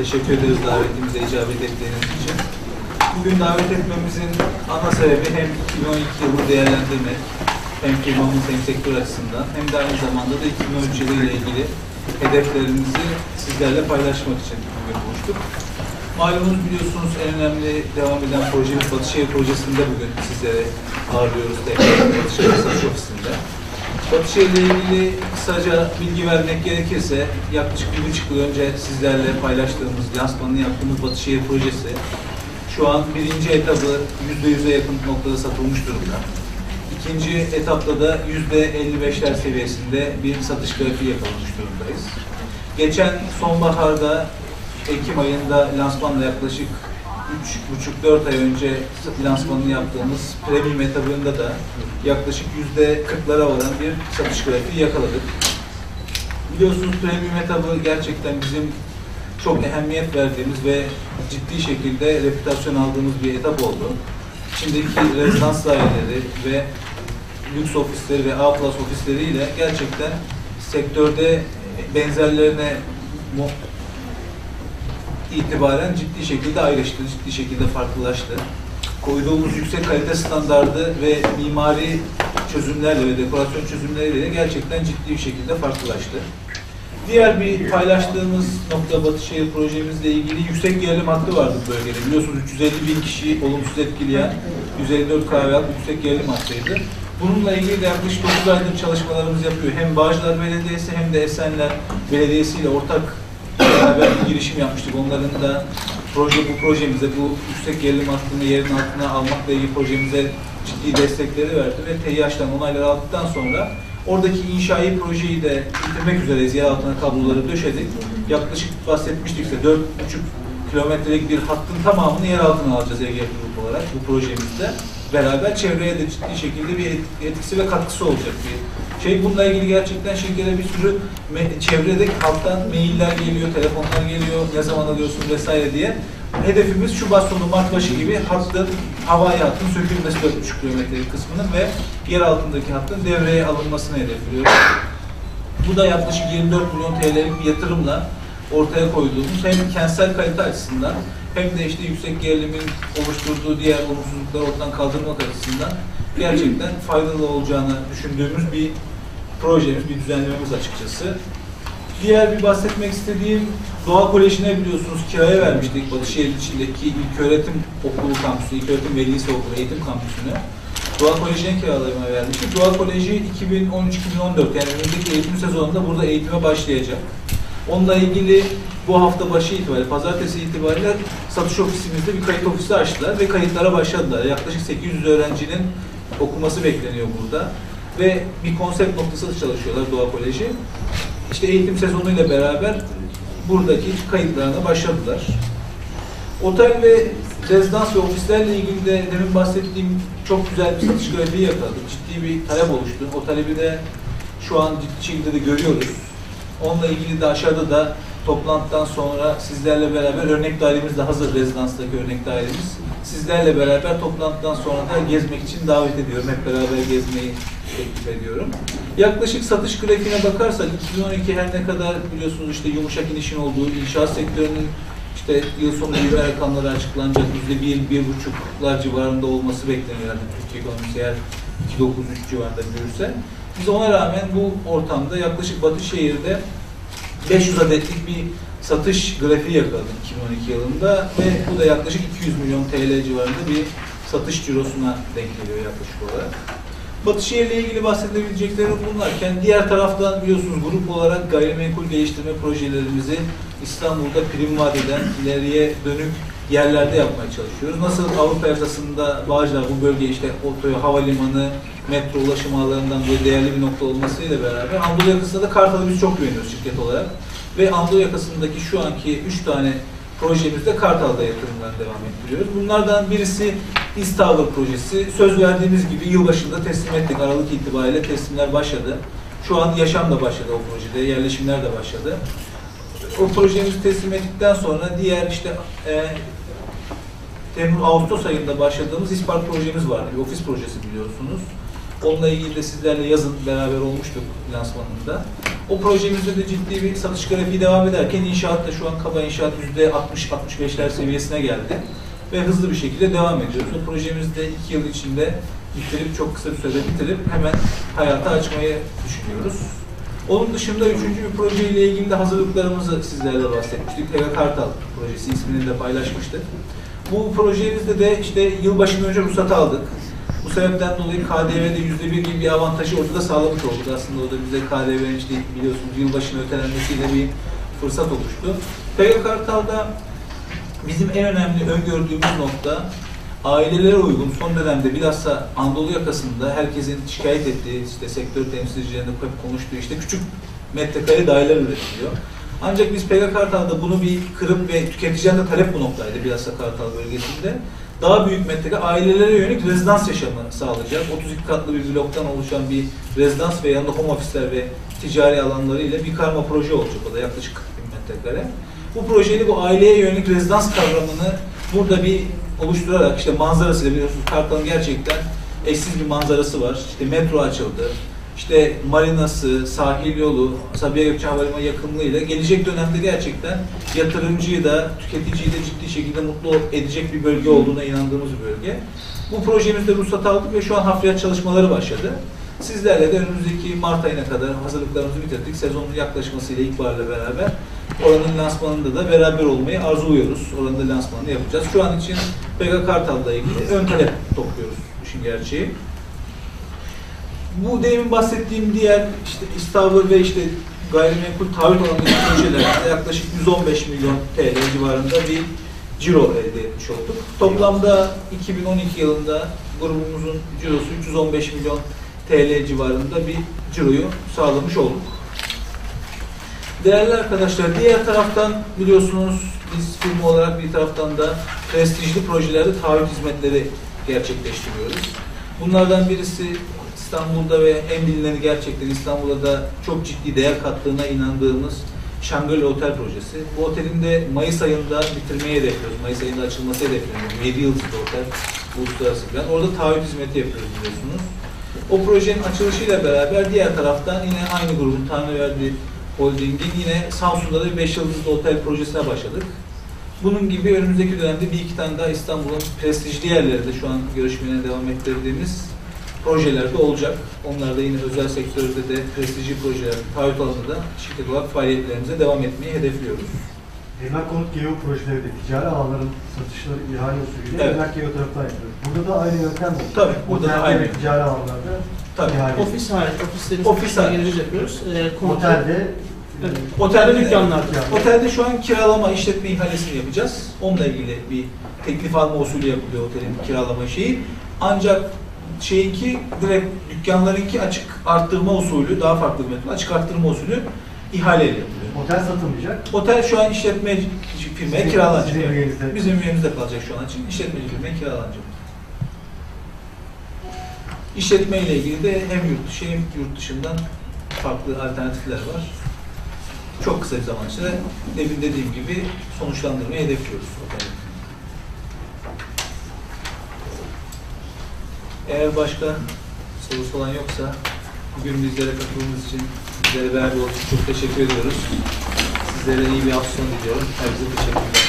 Teşekkür ederiz davetimize icabet ettiğiniz için. Bugün davet etmemizin ana sebebi hem 2012 yılı değerlendirmek, hem firmamız hem sektör açısından hem de aynı zamanda da 2013 yılı ile ilgili hedeflerimizi sizlerle paylaşmak için bugün buluştuk. Malumunuz biliyorsunuz en önemli devam eden projemiz Batışehir Projesi'nde bugün sizlere ağırlıyoruz tekrar Batışehir Satış Ofisi'nde. Batışehir ile ilgili kısaca bilgi vermek gerekirse yaklaşık bir buçuk yıl önce sizlerle paylaştığımız, lansmanını yaptığımız Batışehir Projesi şu an birinci etabı yüzde yüze yakın noktada satılmış durumda. İkinci etapta da yüzde 55'ler seviyesinde bir satış grafiği yakalamış durumdayız. Geçen sonbaharda Ekim ayında lansmanla yaklaşık 3,5-4 ay önce lansmanını yaptığımız premium etabında da yaklaşık yüzde 40'lara varan bir satış grafiği yakaladık. Biliyorsunuz premium etabı gerçekten bizim çok ehemmiyet verdiğimiz ve ciddi şekilde reputasyon aldığımız bir etap oldu. İçindeki rezidans daireleri ve lüks ofisleri ve A plus ofisleriyle gerçekten sektörde benzerlerine itibaren ciddi şekilde ayrıştı, ciddi şekilde farklılaştı. Koyduğumuz yüksek kalite standardı ve mimari çözümlerle ve dekorasyon çözümleriyle gerçekten ciddi bir şekilde farklılaştı. Diğer bir paylaştığımız nokta Batışehir projemizle ilgili yüksek gerilim hattı vardı bu bölgede. Biliyorsunuz 350 bin kişiyi olumsuz etkileyen 154 kahve hattı yüksek gerilim hattıydı. Bununla ilgili de yaklaşık 9 aydır çalışmalarımız yapıyor. Hem Bağcılar Belediyesi hem de Esenler Belediyesi ile ortak beraber bir girişim yapmıştık. Onların da proje bu projemize, bu yüksek gerilim hattını yerin altına almakla ilgili projemize ciddi destekleri verdi ve TİH'den onayları aldıktan sonra oradaki inşai projeyi de bitirmek üzereyiz. Yer altına kabloları döşedik. Yaklaşık bahsetmiştik de 4,5 kilometrelik bir hattın tamamını yer altına alacağız EG Grup olarak bu projemizde. Beraber çevreye de ciddi şekilde bir et- etkisi ve katkısı olacak bir şey. Bununla ilgili gerçekten şirkete bir sürü çevredeki halktan mailler geliyor, telefonlar geliyor, ne zaman alıyorsun vesaire diye. Hedefimiz Şubat sonu Mart başı gibi hattın, havai hattın sökülmesi 4,5 kilometrelik kısmının ve yer altındaki hattın devreye alınmasını hedefliyoruz. Bu da yaklaşık 24 milyon TL'lik bir yatırımla ortaya koyduğumuz hem kentsel kalite açısından hem de işte yüksek gerilimin oluşturduğu diğer olumsuzlukları ortadan kaldırmak açısından gerçekten faydalı olacağını düşündüğümüz bir projemiz, bir düzenlememiz açıkçası. Diğer bir bahsetmek istediğim Doğa Koleji'ne biliyorsunuz kiraya vermiştik Batışehir içindeki ilköğretim okulu kampüsü, ilköğretim velisi okulu, eğitim kampüsünü. Doğa Koleji'ne kiralamaya vermiştik. Doğa Koleji 2013-2014 yani önümüzdeki eğitim sezonunda burada eğitime başlayacak. Onunla ilgili bu hafta başı itibariyle, pazartesi itibariyle satış ofisimizde bir kayıt ofisi açtılar ve kayıtlara başladılar. Yaklaşık 800 öğrencinin okuması bekleniyor burada. Ve bir konsept noktası çalışıyorlar Doğa Koleji. İşte eğitim sezonuyla beraber buradaki kayıtlarına başladılar. Otel ve rezidans ve ofislerle ilgili de demin bahsettiğim çok güzel bir satış grafiği yakaladık. Ciddi bir talep oluştu. O talebi de şu an ciddi şekilde de görüyoruz. Onunla ilgili de aşağıda da toplantıdan sonra sizlerle beraber örnek dairemiz de hazır rezidanstaki örnek dairemiz. Sizlerle beraber toplantıdan sonra da gezmek için davet ediyorum. Hep beraber gezmeyi teklif ediyorum. Yaklaşık satış grafiğine bakarsak 2012 her ne kadar biliyorsunuz işte yumuşak inişin olduğu inşaat sektörünün işte yıl sonu büyüme rakamları açıklanacak yüzde bir, bir buçuklar civarında olması bekleniyor yani Türkiye ekonomisi eğer 2.93 civarında büyürse. Biz ona rağmen bu ortamda yaklaşık Batışehir'de 500 adetlik bir satış grafiği yakaladık 2012 yılında ve bu da yaklaşık 200 milyon TL civarında bir satış cirosuna denk geliyor yaklaşık olarak. Batışehir ile ilgili bahsedebileceklerim bunlarken diğer taraftan biliyorsunuz grup olarak gayrimenkul geliştirme projelerimizi İstanbul'da prim vadeden ileriye dönük yerlerde yapmaya çalışıyoruz. Nasıl Avrupa yakasında Bağcılar bu bölge işte otoyu, havalimanı, metro ulaşım ağlarından böyle değerli bir nokta olmasıyla beraber Anadolu yakasında da Kartal'ı biz çok beğeniyoruz şirket olarak. Ve Anadolu yakasındaki şu anki 3 tane projemizde Kartal'da yatırımlar devam ettiriyoruz. Bunlardan birisi Tower projesi. Söz verdiğimiz gibi yılbaşında teslim ettik. Aralık itibariyle teslimler başladı. Şu an yaşam da başladı o projede, yerleşimler de başladı. O projemizi teslim ettikten sonra diğer işte e, Temmuz Ağustos ayında başladığımız İspark projemiz vardı. Bir ofis projesi biliyorsunuz. Onunla ilgili de sizlerle yazın beraber olmuştuk lansmanında. O projemizde de ciddi bir satış grafiği devam ederken inşaat da şu an kaba inşaat %60-65'ler seviyesine geldi. Ve hızlı bir şekilde devam ediyoruz. O projemizi de iki yıl içinde bitirip çok kısa bir sürede bitirip hemen hayata açmayı düşünüyoruz. Onun dışında üçüncü bir projeyle ilgili de hazırlıklarımızı sizlerle bahsetmiştik. Tega Kartal projesi ismini de paylaşmıştık. Bu projemizde de işte yılbaşından önce ruhsat aldık. Bu sebepten dolayı KDV'de yüzde bir gibi bir avantajı ortada sağlamış olduk. Aslında o da bize KDV'nin işte biliyorsunuz yılbaşının ötelenmesiyle bir fırsat oluştu. Tega Kartal'da bizim en önemli öngördüğümüz nokta ailelere uygun son dönemde bilhassa Anadolu yakasında herkesin şikayet ettiği işte sektör temsilcilerinde hep konuştuğu işte küçük metrekare daireler üretiliyor. Ancak biz PG Kartal'da bunu bir kırıp ve tüketiciden de talep bu noktaydı bilhassa Kartal bölgesinde. Daha büyük metrekare ailelere yönelik rezidans yaşamı sağlayacak. 32 katlı bir bloktan oluşan bir rezidans ve yanında home ofisler ve ticari alanlarıyla bir karma proje olacak o da yaklaşık 40 bin metrekare. Bu projeyi bu aileye yönelik rezidans kavramını burada bir oluşturarak işte manzarasıyla biliyorsunuz Kartal'ın gerçekten eşsiz bir manzarası var. İşte metro açıldı. İşte marinası, sahil yolu, Sabiha Gökçen Havalimanı yakınlığıyla gelecek dönemde gerçekten yatırımcıyı da tüketiciyi de ciddi şekilde mutlu edecek bir bölge olduğuna inandığımız bir bölge. Bu projemizde ruhsat aldık ve şu an hafriyat çalışmaları başladı. Sizlerle de önümüzdeki Mart ayına kadar hazırlıklarımızı bitirdik. Sezonun yaklaşmasıyla ilkbaharla beraber oranın lansmanında da beraber olmayı arzuluyoruz. Oranın da lansmanını yapacağız. Şu an için Pega Kartal'la ilgili ön talep topluyoruz işin gerçeği. Bu demin bahsettiğim diğer işte İstanbul ve işte gayrimenkul taahhüt alanındaki projelerde yaklaşık 115 milyon TL civarında bir ciro elde etmiş olduk. Toplamda 2012 yılında grubumuzun cirosu 315 milyon TL civarında bir ciroyu sağlamış olduk. Değerli arkadaşlar, diğer taraftan biliyorsunuz biz firma olarak bir taraftan da prestijli projelerde taahhüt hizmetleri gerçekleştiriyoruz. Bunlardan birisi İstanbul'da ve en bilineni gerçekten İstanbul'da da çok ciddi değer kattığına inandığımız Şangri Otel projesi. Bu otelin de Mayıs ayında bitirmeyi hedefliyoruz. Mayıs ayında açılması hedefleniyor. 7 yıldızlı otel, uluslararası plan. Orada taahhüt hizmeti yapıyoruz biliyorsunuz. O projenin açılışıyla beraber diğer taraftan yine aynı grubun Tanrıverdi Holding'in yine Samsun'da da bir 5 yıldızlı otel projesine başladık. Bunun gibi önümüzdeki dönemde bir iki tane daha İstanbul'un prestijli yerlerinde şu an görüşmeye devam ettirdiğimiz projelerde olacak. Onlar da yine özel sektörde de prestijli projeler, taahhüt alanında şirket olarak faaliyetlerimize devam etmeyi hedefliyoruz. Emlak konut GEO projeleri de ticari alanların satışları ihale usulüyle Evet. emlak GEO tarafından yapılıyor. Burada da aynı yöntem mi? Tabii, burada da Otelde aynı. Ticari alanlarda Tabii. ihale. Ofis hariç, ofislerin Ofis hariç. yapıyoruz. Ee, kontrol- Otelde Evet. e, Otelde dükkanlarda. Otelde şu an kiralama işletme ihalesini yapacağız. Onunla ilgili bir teklif alma usulü yapılıyor otelin kiralama şeyi. Ancak şeyinki direkt dükkanlarınki açık arttırma usulü, daha farklı bir metot, açık arttırma usulü ihaleyle yapılıyor. otel satılmayacak. Otel şu an işletme firmaya Sizin- kiralanacak. sizin üyenizde. Bizim üyemizde kalacak şu an için. İşletmeci firmaya kiralanacak. İşletme ile ilgili de hem yurt dışı hem yurt dışından farklı alternatifler var. Çok kısa bir zaman içinde demin dediğim gibi sonuçlandırmayı hedefliyoruz. oteli. Eğer başka sorusu olan yoksa bugün bizlere katıldığınız için, bizlere beraber olduğunuz çok teşekkür ediyoruz. Sizlere iyi bir hafta sonu diliyorum. Herkese teşekkürler.